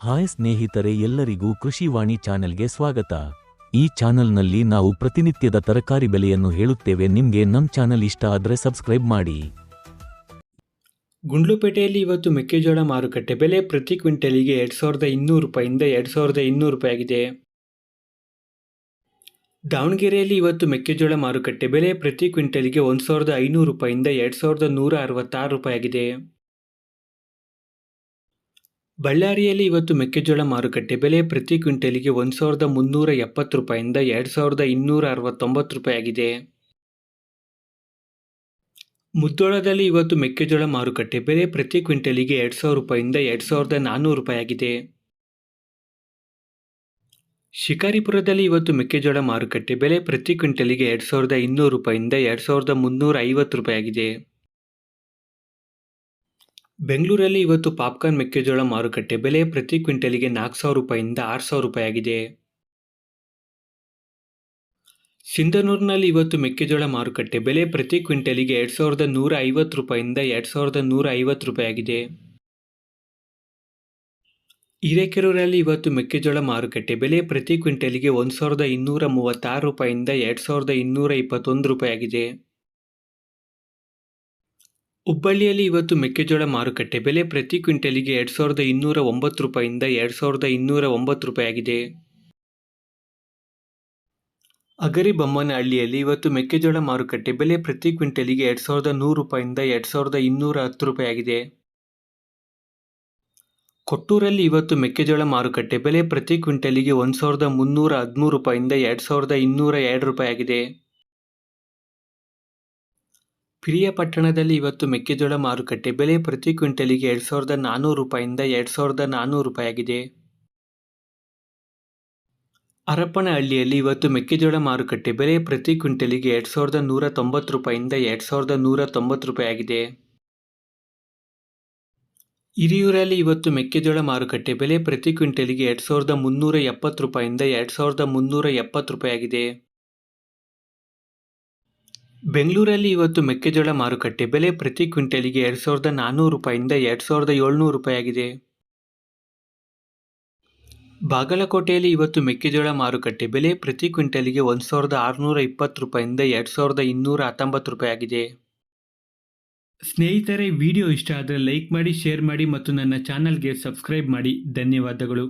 Hi ಸ್ನೇಹಿತರೆ ಎಲ್ಲರಿಗೂ ಕೃಷಿವಾಣಿ ಚಾನೆಲ್ಗೆ ಸ್ವಾಗತ. ಈ ಚಾನೆಲ್ನಲ್ಲಿ ನಾವು ಪ್ರತಿನಿತ್ಯದ ತರಕಾರಿ ಬೆಲೆಯನ್ನು ಹೇಳುತ್ತೇವೆ. ನಿಮಗೆ ನಮ್ಮ ಚಾನೆಲ್ ಇಷ್ಟ ಆದರೆ ಸಬ್ಸ್ಕ್ರೈಬ್ ಮಾಡಿ. ಗುಂಡ್ಲುಪೇಟೆಯಲ್ಲಿ ಇವತ್ತು ಮೆಕ್ಕೆಜೋಳ ಮಾರುಕಟ್ಟೆ ಬೆಲೆ ಪ್ರತಿ ಕ್ವಿಂಟಲಿಗೆ ಎರಡು ಸಾವಿರದ ಇನ್ನೂರು ರೂಪಾಯಿಂದ ಎರಡು ಸಾವಿರದ ಇನ್ನೂರು ರೂಪಾಯಿ ಆಗಿದೆ ದಾವಣಗೆರೆಯಲ್ಲಿ ಇವತ್ತು ಮೆಕ್ಕೆಜೋಳ ಮಾರುಕಟ್ಟೆ ಬೆಲೆ ಪ್ರತಿ ಕ್ವಿಂಟಲಿಗೆ ಒಂದು ಸಾವಿರದ ಐನೂರು ರೂಪಾಯಿಂದ ಎರಡು ಸಾವಿರದ ನೂರ ಅರವತ್ತಾರು ರೂಪಾಯಿ ಆಗಿದೆ ಬಳ್ಳಾರಿಯಲ್ಲಿ ಇವತ್ತು ಮೆಕ್ಕೆಜೋಳ ಮಾರುಕಟ್ಟೆ ಬೆಲೆ ಪ್ರತಿ ಕ್ವಿಂಟಲಿಗೆ ಒಂದು ಸಾವಿರದ ಮುನ್ನೂರ ಎಪ್ಪತ್ತು ರೂಪಾಯಿಂದ ಎರಡು ಸಾವಿರದ ಇನ್ನೂರ ಅರವತ್ತೊಂಬತ್ತು ರೂಪಾಯಿ ಆಗಿದೆ. ಮುದ್ದೋಳದಲ್ಲಿ ಇವತ್ತು ಮೆಕ್ಕೆಜೋಳ ಮಾರುಕಟ್ಟೆ ಬೆಲೆ ಪ್ರತಿ ಕ್ವಿಂಟಲಿಗೆ ಎರಡು ಸಾವಿರ ರೂಪಾಯಿಂದ ಎರಡು ಸಾವಿರದ ನಾನ್ನೂರು ರೂಪಾಯಿ ಆಗಿದೆ. ಶಿಕಾರಿಪುರದಲ್ಲಿ ಇವತ್ತು ಮೆಕ್ಕೆಜೋಳ ಮಾರುಕಟ್ಟೆ ಬೆಲೆ ಪ್ರತಿ ಕ್ವಿಂಟಲಿಗೆ ಎರಡು ಸಾವಿರದ ಇನ್ನೂರು ರೂಪಾಯಿಂದ ಎರಡು ಸಾವಿರದ ಮುನ್ನೂರ ಐವತ್ತು ರೂಪಾಯಿ ಆಗಿದೆ. ಬೆಂಗಳೂರಲ್ಲಿ ಇವತ್ತು ಪಾಪ್ಕಾರ್ನ್ ಮೆಕ್ಕೆಜೋಳ ಮಾರುಕಟ್ಟೆ ಬೆಲೆ ಪ್ರತಿ ಕ್ವಿಂಟಲಿಗೆ ನಾಲ್ಕು ಸಾವಿರ ರೂಪಾಯಿಂದ ಆರು ಸಾವಿರ ರೂಪಾಯಿಯಾಗಿದೆ. ಸಿಂಧನೂರಿನಲ್ಲಿ ಇವತ್ತು ಮೆಕ್ಕೆಜೋಳ ಮಾರುಕಟ್ಟೆ ಬೆಲೆ ಪ್ರತಿ ಕ್ವಿಂಟಲಿಗೆ ಎರಡು ಸಾವಿರದ ನೂರ ಐವತ್ತು ರೂಪಾಯಿಂದ ಎರಡು ಸಾವಿರದ ನೂರ ಐವತ್ತು ರೂಪಾಯಿಯಾಗಿದೆ. ಹಿರೇಕೆರೂರಲ್ಲಿ ಇವತ್ತು ಮೆಕ್ಕೆಜೋಳ ಮಾರುಕಟ್ಟೆ ಬೆಲೆ ಪ್ರತಿ ಕ್ವಿಂಟಲಿಗೆ ಒಂದು ಸಾವಿರದ ಇನ್ನೂರ ಮೂವತ್ತಾರು ರೂಪಾಯಿಂದ ಎರಡು ಸಾವಿರದ ಇನ್ನೂರ ಇಪ್ಪತ್ತೊಂದು ರೂಪಾಯಿ ಆಗಿದೆ ಹುಬ್ಬಳ್ಳಿಯಲ್ಲಿ ಇವತ್ತು ಮೆಕ್ಕೆಜೋಳ ಮಾರುಕಟ್ಟೆ. ಬೆಲೆ ಪ್ರತಿ ಕ್ವಿಂಟಲಿಗೆ ಎರಡು ಸಾವಿರದ ಇನ್ನೂರ ಒಂಬತ್ತು ರೂಪಾಯಿಂದ ಎರಡು ಸಾವಿರದ ಇನ್ನೂರ ಒಂಬತ್ತು ರೂಪಾಯಿ ಆಗಿದೆ. ಅಗರಿ ಬೊಮ್ಮನಹಳ್ಳಿಯಲ್ಲಿ ಇವತ್ತು ಮೆಕ್ಕೆಜೋಳ ಮಾರುಕಟ್ಟೆ. ಬೆಲೆ ಪ್ರತಿ ಕ್ವಿಂಟಲಿಗೆ ಎರಡು ಸಾವಿರದ ನೂರು ರೂಪಾಯಿಂದ ಎರಡು ಸಾವಿರದ ಇನ್ನೂರ ಹತ್ತು ರೂಪಾಯಿ ಆಗಿದೆ. ಕೊಟ್ಟೂರಲ್ಲಿ ಇವತ್ತು ಮೆಕ್ಕೆಜೋಳ ಮಾರುಕಟ್ಟೆ. ಬೆಲೆ ಪ್ರತಿ ಕ್ವಿಂಟಲಿಗೆ ಒಂದು ಸಾವಿರದ ಮುನ್ನೂರ ಹದಿಮೂರು ರೂಪಾಯಿಂದ ಎರಡು ಸಾವಿರದ ಇನ್ನೂರ ಎರಡು ರೂಪಾಯಿ ಆಗಿದೆ. ಪಿರಿಯಾಪಟ್ಟಣದಲ್ಲಿ ಇವತ್ತು ಮೆಕ್ಕೆಜೋಳ ಮಾರುಕಟ್ಟೆ ಬೆಲೆ ಪ್ರತಿ ಕ್ವಿಂಟಲಿಗೆ ಎರಡು ಸಾವಿರದ ನಾನ್ನೂರು ರೂಪಾಯಿಂದ ಎರಡು ಸಾವಿರದ ನಾನ್ನೂರು ರೂಪಾಯಿಯಾಗಿದೆ. ಹರಪನಹಳ್ಳಿಯಲ್ಲಿ ಇವತ್ತು ಮೆಕ್ಕೆಜೋಳ ಮಾರುಕಟ್ಟೆ ಬೆಲೆ ಪ್ರತಿ ಕ್ವಿಂಟಲಿಗೆ ಎರಡು ಸಾವಿರದ ನೂರ ತೊಂಬತ್ತು ರೂಪಾಯಿಂದ ಎರಡು ಸಾವಿರದ ನೂರ ತೊಂಬತ್ತು ರೂಪಾಯಿಯಾಗಿದೆ. ಹಿರಿಯೂರಲ್ಲಿ ಇವತ್ತು ಮೆಕ್ಕೆಜೋಳ ಮಾರುಕಟ್ಟೆ ಬೆಲೆ ಪ್ರತಿ ಕ್ವಿಂಟಲಿಗೆ ಎರಡು ಸಾವಿರದ ಮುನ್ನೂರ ಎಪ್ಪತ್ತು ರೂಪಾಯಿಂದ ಎರಡು ಸಾವಿರದ ಮುನ್ನೂರ ಎಪ್ಪತ್ತು ರೂಪಾಯಿ ಆಗಿದೆ ಬೆಂಗಳೂರಲ್ಲಿ ಇವತ್ತು ಮೆಕ್ಕೆಜೋಳ ಮಾರುಕಟ್ಟೆ. ಬೆಲೆ ಪ್ರತಿ ಕ್ವಿಂಟಲಿಗೆ ಎರಡು ಸಾವಿರದ ನಾನ್ನೂರು ರೂಪಾಯಿಂದ ಎರಡು ಸಾವಿರದ ಏಳ್ನೂರು ರೂಪಾಯಿಯಾಗಿದೆ ಬಾಗಲಕೋಟೆಯಲ್ಲಿ ಇವತ್ತು ಮೆಕ್ಕೆಜೋಳ ಮಾರುಕಟ್ಟೆ. ಬೆಲೆ ಪ್ರತಿ ಕ್ವಿಂಟಲಿಗೆ ಒಂದು ಸಾವಿರದ ಆರುನೂರ ಇಪ್ಪತ್ತು ರೂಪಾಯಿಂದ ಎರಡು ಸಾವಿರದ ಇನ್ನೂರ ಹತ್ತೊಂಬತ್ತು ರೂಪಾಯಿಯಾಗಿದೆ ಸ್ನೇಹಿತರೆ, ವಿಡಿಯೋ ಇಷ್ಟ ಆದರೆ ಲೈಕ್ ಮಾಡಿ, ಶೇರ್ ಮಾಡಿ ಮತ್ತು ನನ್ನ ಚಾನಲ್ಗೆ ಸಬ್ಸ್ಕ್ರೈಬ್ ಮಾಡಿ. ಧನ್ಯವಾದಗಳು.